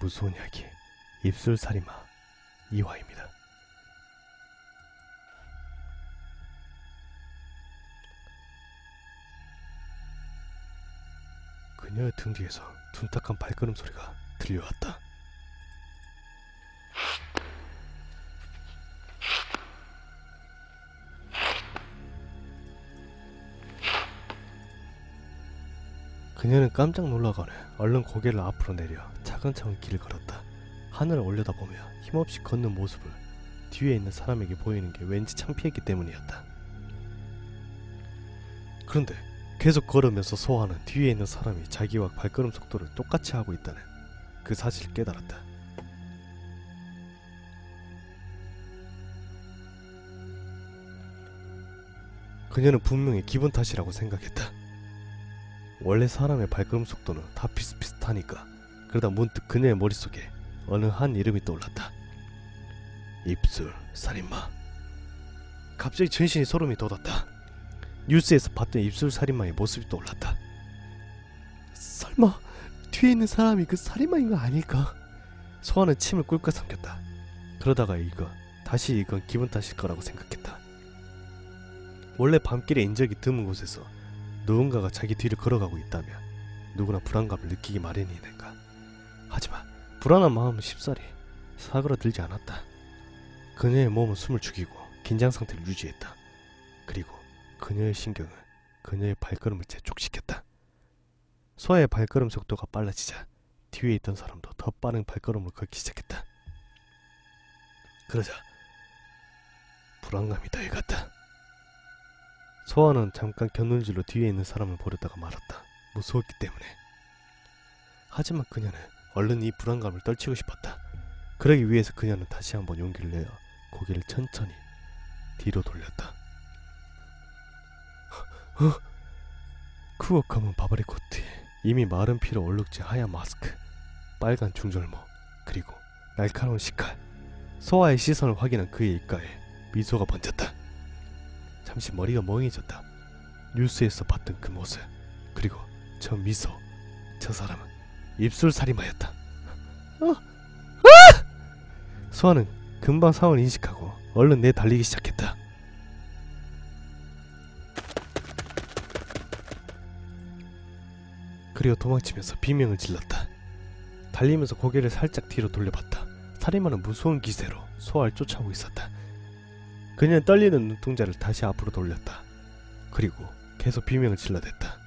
무서운 이야기 입술살인마 이화입니다. 그녀의 등 뒤에서 둔탁한 발걸음 소리가 들려왔다. 그녀는 깜짝 놀라거나 얼른 고개를 앞으로 내려 차근차근 길을 걸었다. 하늘을 올려다보며 힘없이 걷는 모습을 뒤에 있는 사람에게 보이는 게 왠지 창피했기 때문이었다. 그런데 계속 걸으면서 소화는 뒤에 있는 사람이 자기와 발걸음 속도를 똑같이 하고 있다는 그 사실을 깨달았다. 그녀는 분명히 기분 탓이라고 생각했다. 원래 사람의 발걸음 속도는 다 비슷비슷하니까 그러다 문득 그녀의 머릿속에 어느 한 이름이 떠올랐다. 입술 살인마. 갑자기 전신이 소름이 돋았다. 뉴스에서 봤던 입술 살인마의 모습이 떠올랐다. 설마 뒤에 있는 사람이 그 살인마인 거 아닐까? 소아는 침을 꿀꺽 삼켰다. 그러다가 이거 다시 이건 기분 탓일 거라고 생각했다. 원래 밤길에 인적이 드문 곳에서 누군가가 자기 뒤를 걸어가고 있다면 누구나 불안감을 느끼기 마련이니까. 하지만 불안한 마음은 쉽사리 사그라들지 않았다. 그녀의 몸은 숨을 죽이고 긴장 상태를 유지했다. 그리고 그녀의 신경은 그녀의 발걸음을 재촉시켰다. 소아의 발걸음 속도가 빨라지자 뒤에 있던 사람도 더 빠른 발걸음을 걷기 시작했다. 그러자 불안감이 더해갔다. 소아는 잠깐 견눈질로 뒤에 있는 사람을 보려다가 말았다. 무서웠기 때문에. 하지만 그녀는 얼른 이 불안감을 떨치고 싶었다. 그러기 위해서 그녀는 다시 한번 용기를 내어 고개를 천천히 뒤로 돌렸다. 어? 검은 바바리 코트에 이미 마른 피로 얼룩진 하얀 마스크, 빨간 중절모, 그리고 날카로운 식칼. 소아의 시선을 확인한 그의 입가에 미소가 번졌다. 잠시 머리가 멍해졌다. 뉴스에서 봤던 그 모습, 그리고 저 미소, 저 사람은 입술 살인마였다. 어? 아! 소아는 금방 상황을 인식하고 얼른 내달리기 시작했다. 그리고 도망치면서 비명을 질렀다. 달리면서 고개를 살짝 뒤로 돌려봤다. 살인마는 무서운 기세로 소아를 쫓아오고 있었다. 그녀는 떨리는 눈동자를 다시 앞으로 돌렸다. 그리고 계속 비명을 질러댔다.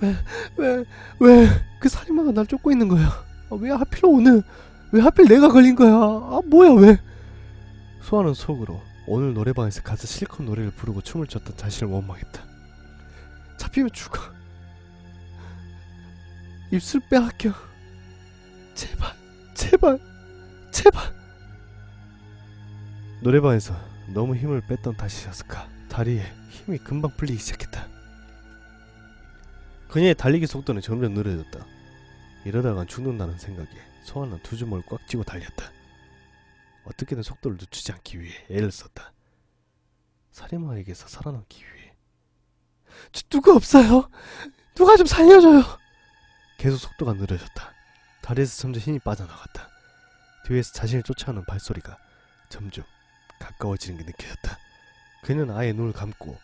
왜, 왜, 왜 그 살인마가 날 쫓고 있는 거야? 아, 왜 하필 오늘? 왜 하필 내가 걸린 거야? 아 뭐야 왜? 소아는 속으로 오늘 노래방에서 가서 실컷 노래를 부르고 춤을 췄던 자신을 원망했다. 잡히면 죽어. 입술 빼앗겨. 제발, 제발, 제발. 노래방에서 너무 힘을 뺐던 탓이었을까? 다리에 힘이 금방 풀리기 시작했다. 그녀의 달리기 속도는 점점 느려졌다. 이러다간 죽는다는 생각에 소아는 두 주먹을 꽉 쥐고 달렸다. 어떻게든 속도를 늦추지 않기 위해 애를 썼다. 살인마에게서 살아남기 위해. 저, 누구 없어요? 누가 좀 살려줘요. 계속 속도가 느려졌다. 다리에서 점점 힘이 빠져나갔다. 뒤에서 자신을 쫓아오는 발소리가 점점 가까워지는 게 느껴졌다. 그는 아예 눈을 감고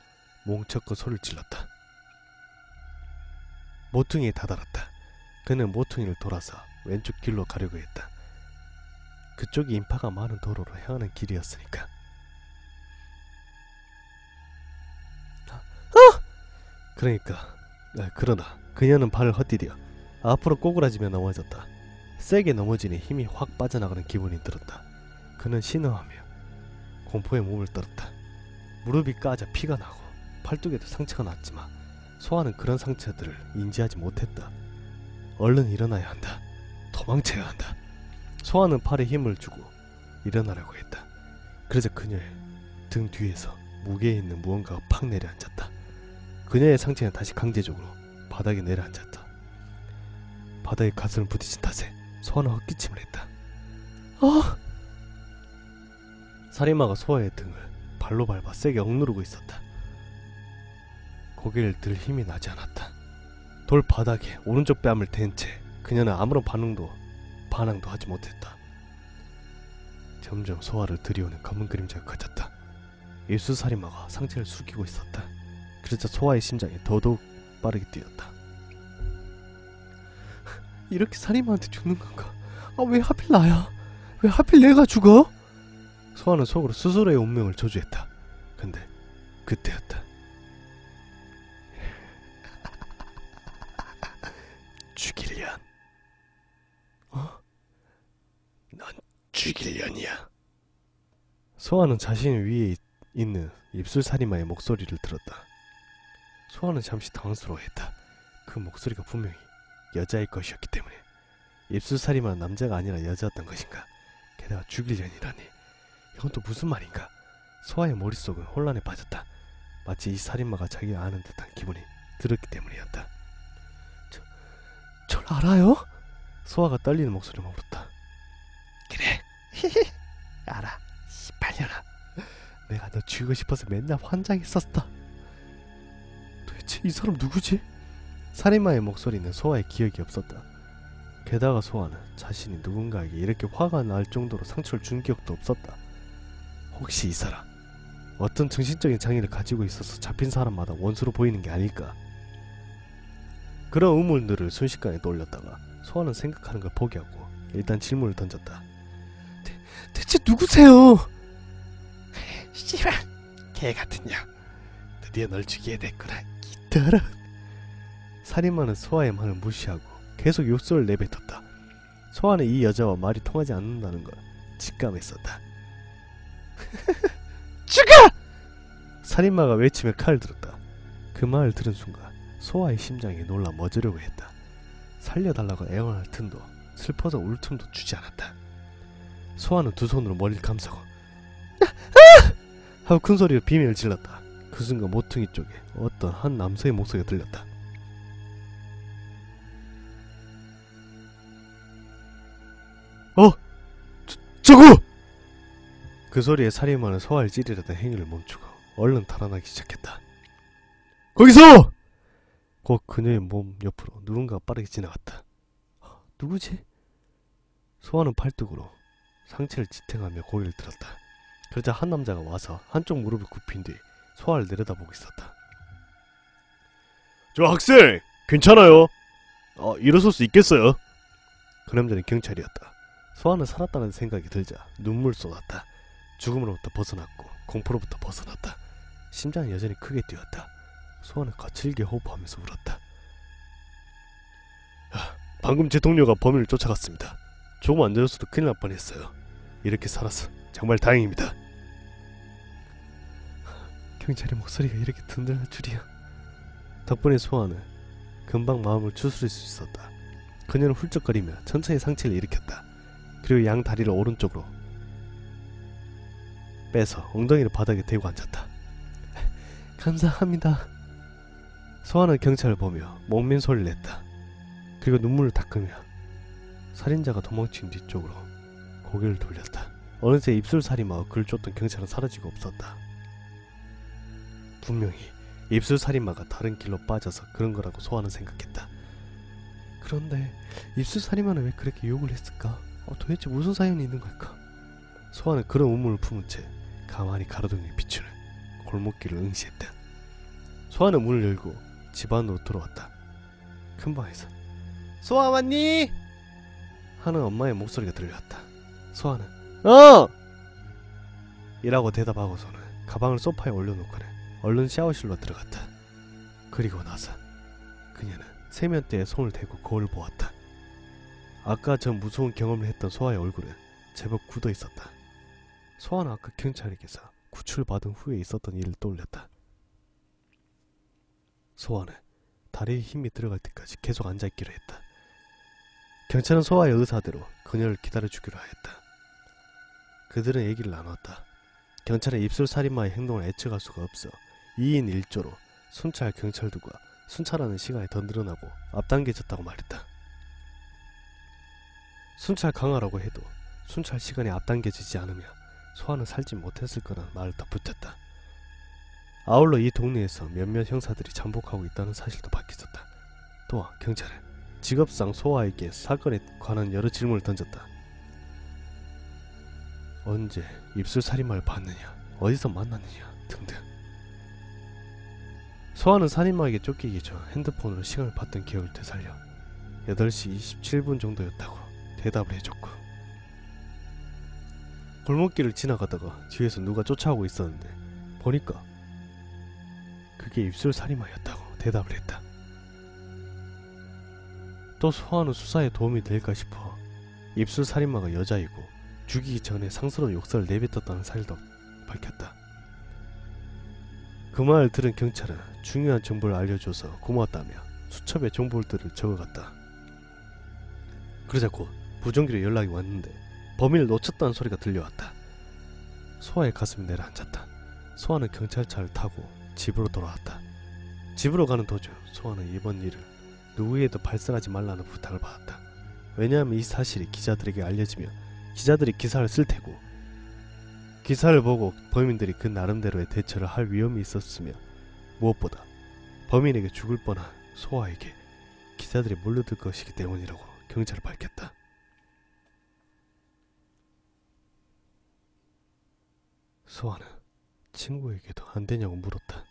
몽쳤고 소리를 질렀다. 모퉁이에 다다랐다. 그는 모퉁이를 돌아서 왼쪽 길로 가려고 했다. 그쪽이 인파가 많은 도로로 향하는 길이었으니까. 아! 그러니까 아, 그러나 그녀는 발을 헛디뎌 앞으로 꼬꾸라지며 넘어졌다. 세게 넘어지니 힘이 확 빠져나가는 기분이 들었다. 그는 신음하며 공포의 몸을 떨었다. 무릎이 까져 피가 나고 팔뚝에도 상처가 났지만 소아는 그런 상처들을 인지하지 못했다. 얼른 일어나야 한다. 도망쳐야 한다. 소아는 팔에 힘을 주고 일어나려고 했다. 그러자 그녀의 등 뒤에서 무게에 있는 무언가가 팍 내려앉았다. 그녀의 상체는 다시 강제적으로 바닥에 내려앉았다. 바닥에 가슴을 부딪힌 탓에 소아는 헛기침을 했다. 아! 살인마가 소아의 등을 발로 밟아 세게 억누르고 있었다. 고개를 들 힘이 나지 않았다. 돌 바닥에 오른쪽 뺨을 댄 채 그녀는 아무런 반응도 반항도 하지 못했다. 점점 소화를 들이오는 검은 그림자가 커졌다. 입술 살인마가 상체를 숙이고 있었다. 그러자 소화의 심장이 더더욱 빠르게 뛰었다. 이렇게 살인마한테 죽는 건가? 아 왜 하필 나야? 왜 하필 내가 죽어? 소화는 속으로 스스로의 운명을 저주했다. 근데 그때였다. 죽일년. 어? 넌 죽일년이야. 소아는 자신 위에 있- 있는 입술 살인마의 목소리를 들었다. 소아는 잠시 당황스러워했다. 그 목소리가 분명히 여자의 것이었기 때문에 입술 살인마는 남자가 아니라 여자였던 것인가? 게다가 죽일년이라니 이건 또 무슨 말인가? 소아의 머릿속은 혼란에 빠졌다. 마치 이 살인마가 자기가 아는 듯한 기분이 들었기 때문이었다. 저, 절 알아요? 소아가 떨리는 목소리로 물었다. 그래, 알아. 씨발려라. 내가 너 죽이고 싶어서 맨날 환장했었다. 도대체 이 사람 누구지? 살인마의 목소리는 소아의 기억이 없었다. 게다가 소아는 자신이 누군가에게 이렇게 화가 날 정도로 상처를 준 기억도 없었다. 혹시 이 사람 어떤 정신적인 장애를 가지고 있어서 잡힌 사람마다 원수로 보이는 게 아닐까? 그런 의문들을 순식간에 떠올렸다가 소아는 생각하는 걸 포기하고 일단 질문을 던졌다. 대, 대체 누구세요? 씨발 개 같은 년 드디어 널 죽이게 됐구나 기더러 살인마는 소아의 말을 무시하고 계속 욕설을 내뱉었다. 소아는 이 여자와 말이 통하지 않는다는 걸 직감했었다. 죽어! 살인마가 외치며 칼을 들었다. 그 말을 들은 순간 소아의 심장이 놀라 멎으려고 했다. 살려달라고 애원할 틈도 슬퍼서 울 틈도 주지 않았다. 소아는 두 손으로 머리를 감싸고 하고 큰 소리로 비명을 질렀다. 그 순간 모퉁이 쪽에 어떤 한 남성의 목소리가 들렸다. 어! 저, 저거! 그 소리에 살인마는 소아를 찌르려던 행위를 멈추고 얼른 달아나기 시작했다. 거기서! 곧 그녀의 몸 옆으로 누군가가 빠르게 지나갔다. 어, 누구지? 소아는 팔뚝으로 상체를 지탱하며 고개를 들었다. 그러자 한 남자가 와서 한쪽 무릎을 굽힌 뒤 소아를 내려다보고 있었다. 저 학생! 괜찮아요? 어, 일어설 수 있겠어요? 그 남자는 경찰이었다. 소아는 살았다는 생각이 들자 눈물 쏟았다. 죽음으로부터 벗어났고 공포로부터 벗어났다. 심장은 여전히 크게 뛰었다. 소아는 거칠게 호흡하면서 울었다. 하, 방금 제 동료가 범인을 쫓아갔습니다. 조금 안 늦었어도 큰일 날 뻔했어요. 이렇게 살아서 정말 다행입니다. 경찰의 목소리가 이렇게 든든할 줄이야. 덕분에 소아는 금방 마음을 추스릴 수 있었다. 그녀는 훌쩍거리며 천천히 상체를 일으켰다. 그리고 양 다리를 오른쪽으로 빼서 엉덩이를 바닥에 대고 앉았다. 감사합니다. 소아는 경찰을 보며 목민 소리를 냈다. 그리고 눈물을 닦으며 살인자가 도망친 뒤쪽으로 고개를 돌렸다. 어느새 입술 살인마와 그를 쫓던 경찰은 사라지고 없었다. 분명히 입술 살인마가 다른 길로 빠져서 그런 거라고 소아는 생각했다. 그런데 입술 살인마는 왜 그렇게 욕을 했을까? 어, 도대체 무슨 사연이 있는 걸까? 소아는 그런 의문을 품은 채 가만히 가로등에 비추는 골목길을 응시했다. 소아는 문을 열고 집 안으로 들어왔다. 큰 방에서 소아 왔니? 하는 엄마의 목소리가 들려왔다. 소아는 어! 이라고 대답하고서는 가방을 소파에 올려놓고는 얼른 샤워실로 들어갔다. 그리고 나서 그녀는 세면대에 손을 대고 거울을 보았다. 아까 전 무서운 경험을 했던 소아의 얼굴은 제법 굳어 있었다. 소아는 아까 경찰에게서 구출받은 후에 있었던 일을 떠올렸다. 소아는 다리에 힘이 들어갈 때까지 계속 앉아있기로 했다. 경찰은 소아의 의사대로 그녀를 기다려주기로 하였다. 그들은 얘기를 나눴다. 경찰은 입술 살인마의 행동을 예측할 수가 없어 2인 1조로 순찰 경찰들과 순찰하는 시간이 더 늘어나고 앞당겨졌다고 말했다. 순찰 강화라고 해도 순찰 시간이 앞당겨지지 않으면 소아는 살지 못했을 거라는 말을 덧붙였다. 아울러 이 동네에서 몇몇 형사들이 잠복하고 있다는 사실도 밝혀졌다. 또한 경찰은 직업상 소아에게 사건에 관한 여러 질문을 던졌다. 언제 입술 살인마를 봤느냐, 어디서 만났느냐 등등. 소아는 살인마에게 쫓기기 전 핸드폰으로 시간을 봤던 기억을 되살려 8시 27분 정도였다고 대답을 해줬고 골목길을 지나가다가 뒤에서 누가 쫓아오고 있었는데 보니까 그게 입술 살인마였다고 대답을 했다. 또 소아는 수사에 도움이 될까 싶어 입술 살인마가 여자이고 죽이기 전에 상스러운 욕설을 내뱉었다는 사실도 밝혔다. 그 말을 들은 경찰은 중요한 정보를 알려줘서 고마웠다며 수첩에 정보들을 적어갔다. 그러자 곧 부정기로 연락이 왔는데 범인을 놓쳤다는 소리가 들려왔다. 소아의 가슴이 내려앉았다. 소아는 경찰차를 타고 집으로 돌아왔다. 집으로 가는 도중 소아는 이번 일을 누구에도 발설하지 말라는 부탁을 받았다. 왜냐하면 이 사실이 기자들에게 알려지면 기자들이 기사를 쓸 테고 기사를 보고 범인들이 그 나름대로의 대처를 할 위험이 있었으며 무엇보다 범인에게 죽을 뻔한 소아에게 기자들이 몰려들 것이기 때문이라고 경찰은 밝혔다. 소아는 친구에게도 안 되냐고 물었다.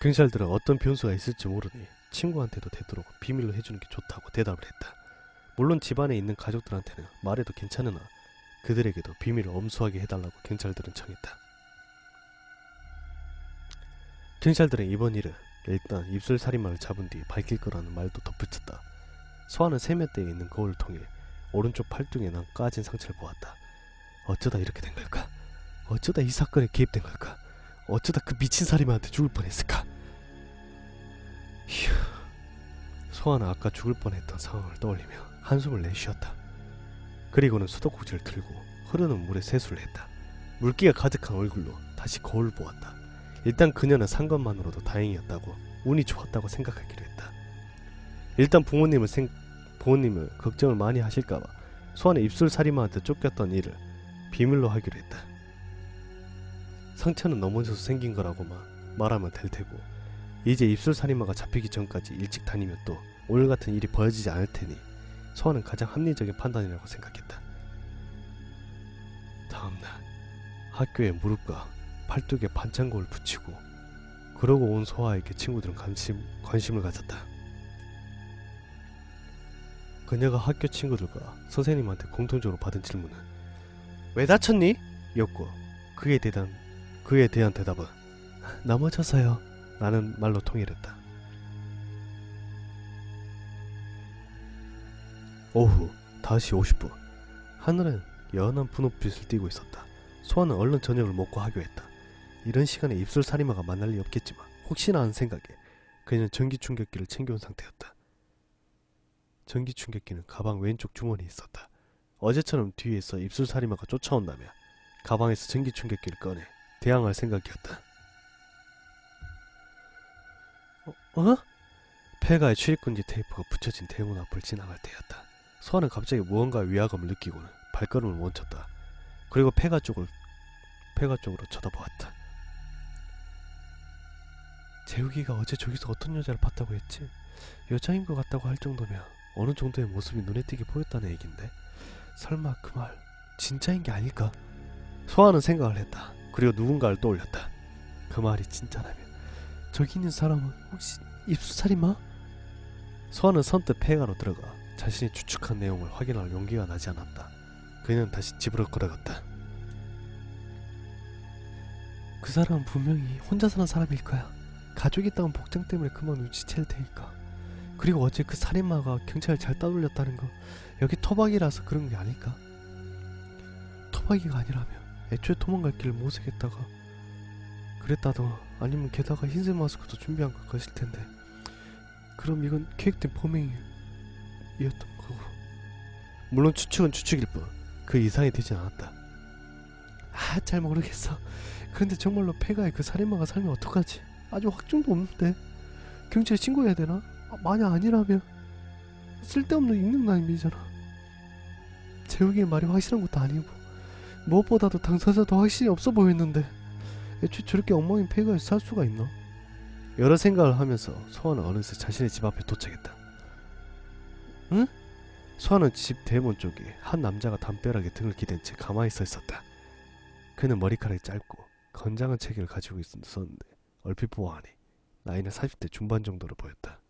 경찰들은 어떤 변수가 있을지 모르니 친구한테도 되도록 비밀로 해주는 게 좋다고 대답을 했다. 물론 집안에 있는 가족들한테는 말해도 괜찮으나 그들에게도 비밀을 엄수하게 해달라고 경찰들은 청했다. 경찰들은 이번 일을 일단 입술 살인마를 잡은 뒤 밝힐 거라는 말도 덧붙였다. 소아는 세면대에 있는 거울을 통해 오른쪽 팔뚝에 난 까진 상처를 보았다. 어쩌다 이렇게 된 걸까? 어쩌다 이 사건에 개입된 걸까? 어쩌다 그 미친 살인마한테 죽을 뻔했을까? 휴. 소아는 아까 죽을 뻔했던 상황을 떠올리며 한숨을 내쉬었다. 그리고는 수도꼭지를 들고 흐르는 물에 세수를 했다. 물기가 가득한 얼굴로 다시 거울을 보았다. 일단 그녀는 산 것만으로도 다행이었다고 운이 좋았다고 생각하기로 했다. 일단 부모님을 생, 부모님을 걱정을 많이 하실까봐 소아는 입술 살인마한테 쫓겼던 일을 비밀로 하기로 했다. 상처는 넘어져서 생긴 거라고만 말하면 될 테고 이제 입술 살인마가 잡히기 전까지 일찍 다니면 또 오늘 같은 일이 벌어지지 않을 테니 소아는 가장 합리적인 판단이라고 생각했다. 다음날 학교에 무릎과 팔뚝에 반창고를 붙이고 그러고 온 소아에게 친구들은 관심, 관심을 가졌다. 그녀가 학교 친구들과 선생님한테 공통적으로 받은 질문은 왜 다쳤니? 였고 그에 대한 그에 대한 대답은 넘어져서요 라는 말로 통일했다. 오후 5시 50분 하늘은 연한 분홍빛을 띠고 있었다. 소아는 얼른 저녁을 먹고 하교했다. 이런 시간에 입술 살인마가 만날 리 없겠지만 혹시나 하는 생각에 그녀는 전기 충격기를 챙겨온 상태였다. 전기 충격기는 가방 왼쪽 주머니에 있었다. 어제처럼 뒤에서 입술 살인마가 쫓아온다면 가방에서 전기 충격기를 꺼내 대항할 생각이었다. 어? 어? 폐가에 출입금지 테이프가 붙여진 대문 앞을 지나갈 때였다. 소아는 갑자기 무언가 위화감을 느끼고는 발걸음을 멈췄다. 그리고 폐가 쪽을 폐가 쪽으로 쳐다보았다. 재욱이가 어제 저기서 어떤 여자를 봤다고 했지? 여자인 것 같다고 할 정도면 어느 정도의 모습이 눈에 띄게 보였다는 얘긴데 설마 그 말 진짜인 게 아닐까? 소아는 생각을 했다. 그리고 누군가를 떠올렸다. 그 말이 진짜라면 저기 있는 사람은 혹시 입수살인마? 소아는 선뜻 폐가로 들어가 자신이 추측한 내용을 확인할 용기가 나지 않았다. 그녀는 다시 집으로 걸어갔다. 그 사람은 분명히 혼자 사는 사람일 거야. 가족이 있다는 복장 때문에 그만 눈치챌 테니까. 그리고 어제 그 살인마가 경찰을 잘 따돌렸다는 거 여기 토박이라서 그런 게 아닐까? 토박이가 아니라면 애초에 도망갈 길을 모색했다가 그랬다더 아니면 게다가 흰색 마스크도 준비한 것 것일 텐데. 그럼 이건 계획된 범행이었던 거고. 물론 추측은 추측일 뿐 그 이상이 되진 않았다. 아 잘 모르겠어. 그런데 정말로 폐가에 그 살인마가 살면 어떡하지? 아주 확정도 없는데. 경찰에 신고해야 되나? 아, 만약 아니라면 쓸데없는 익명남이잖아. 재욱이의 말이 확실한 것도 아니고 무엇보다도 당사자도 확실히 없어 보였는데 애초에 저렇게 엉망인 폐가에서 살 수가 있나? 여러 생각을 하면서 소아는 어느새 자신의 집 앞에 도착했다. 응? 소아는 집 대문 쪽에 한 남자가 담벼락에 등을 기댄 채 가만히 서 있었다. 그는 머리카락이 짧고 건장한 체격을 가지고 있었는데 얼핏 보아하니 나이는 40대 중반 정도로 보였다.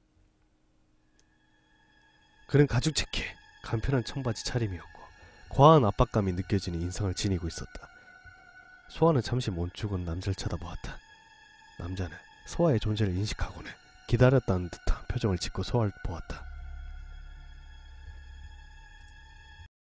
그는 가죽 재킷, 간편한 청바지 차림이었고 과한 압박감이 느껴지는 인상을 지니고 있었다. 소아는 잠시 멈추곤 남자를 쳐다보았다. 남자는 소아의 존재를 인식하고는 기다렸다는 듯한 표정을 짓고 소아를 보았다.